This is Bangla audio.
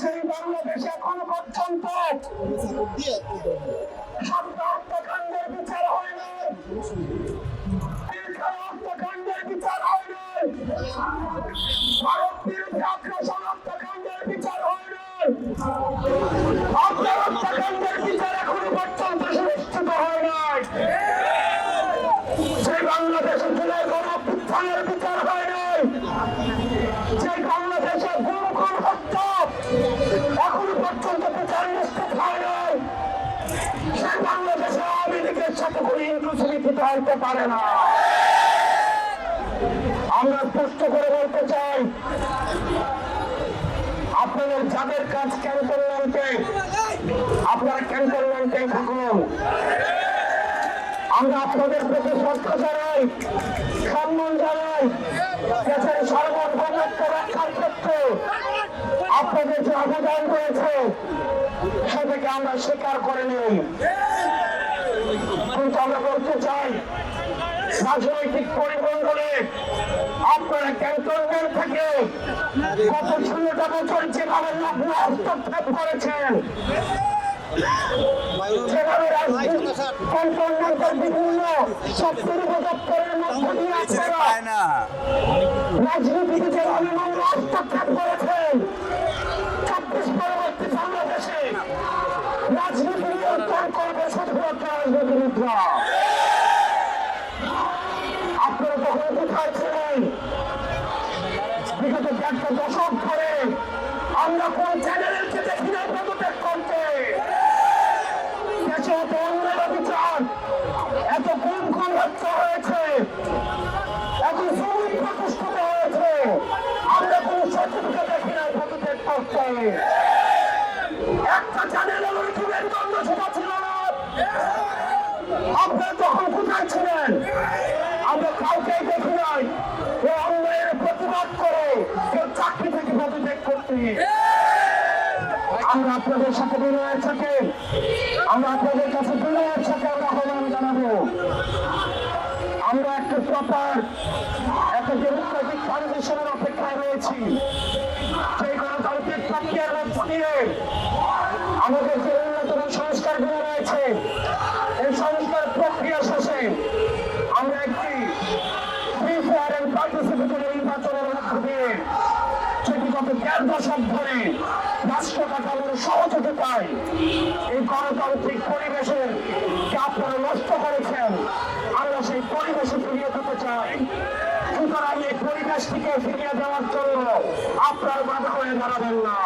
সেই বাংলাদেশ এখনও পর্যন্ত হত্যাকাণ্ডের বিচার হয় না হইতে পারে না। আমরা স্পষ্ট করে বলতে চাই, আপনাদের যাদের কাজ ক্যান্টনমেন্টে আপনারা ক্যান্টনমেন্টে থাকুন। আমরা আপনাদের প্রতি শ্রদ্ধা জানাই, সম্মান জানাই, দেশের সার্বভৌমত্ব রক্ষার ক্ষেত্রে আপনাদের যে অবদান রয়েছে, সেটাকে আমরা স্বীকার করে নিই কিন্তু আমরা বলতে চাই রাজনৈতিক পরিমণ্ডলে আপনারা ক্যান্টনমেন্ট থেকে গত ষোলোটা বছর যেভাবে লগ্ন হস্তক্ষেপ করেছেন রাজনীতি হস্তক্ষেপ করেছেন রাজনীতি নিয়ন্ত্রণ করবে শুধুমাত্র রাজনীতিবিদরা। আপনারা বিগত একটা দশক ধরে আমরা কোন চ্যানেলকে দেখি না পদত্যাগ করতে? দেশে এত অন্যায় বিচার এত কোন কোন হত্যা হয়েছে এখন শ্রমিক প্রতিষ্ঠিত হয়েছে, আমরা কোন সচিবকে দেখি না পদত্যাগ করতে? একটা চ্যানেল ইউটিউবের জন্য সেটা ছিল না। আপনারা তখন কোথায় ছিলেন? করতে আমরা আপনাদের সাথে বিনয়ের সাথে আমরা আপনাদের কাছে বিনয়ের সাথে আমরা আহ্বান জানাব। আমরা একটা প্রপার একটা ডেমোক্রেটিক ফাউন্ডেশনের অপেক্ষায় রয়েছি। দশক ধরে রাষ্ট্র কাঠামোর সহযোগিতায় এই গণতান্ত্রিক পরিবেশের কে আপনারা নষ্ট করেছেন, আমরা সেই পরিবেশে ফিরিয়ে দিতে চাই। সুতরাং এই পরিবেশটিকে ফিরিয়ে দেওয়ার জন্য আপনার বাধা হয়ে দাঁড়াবেন না।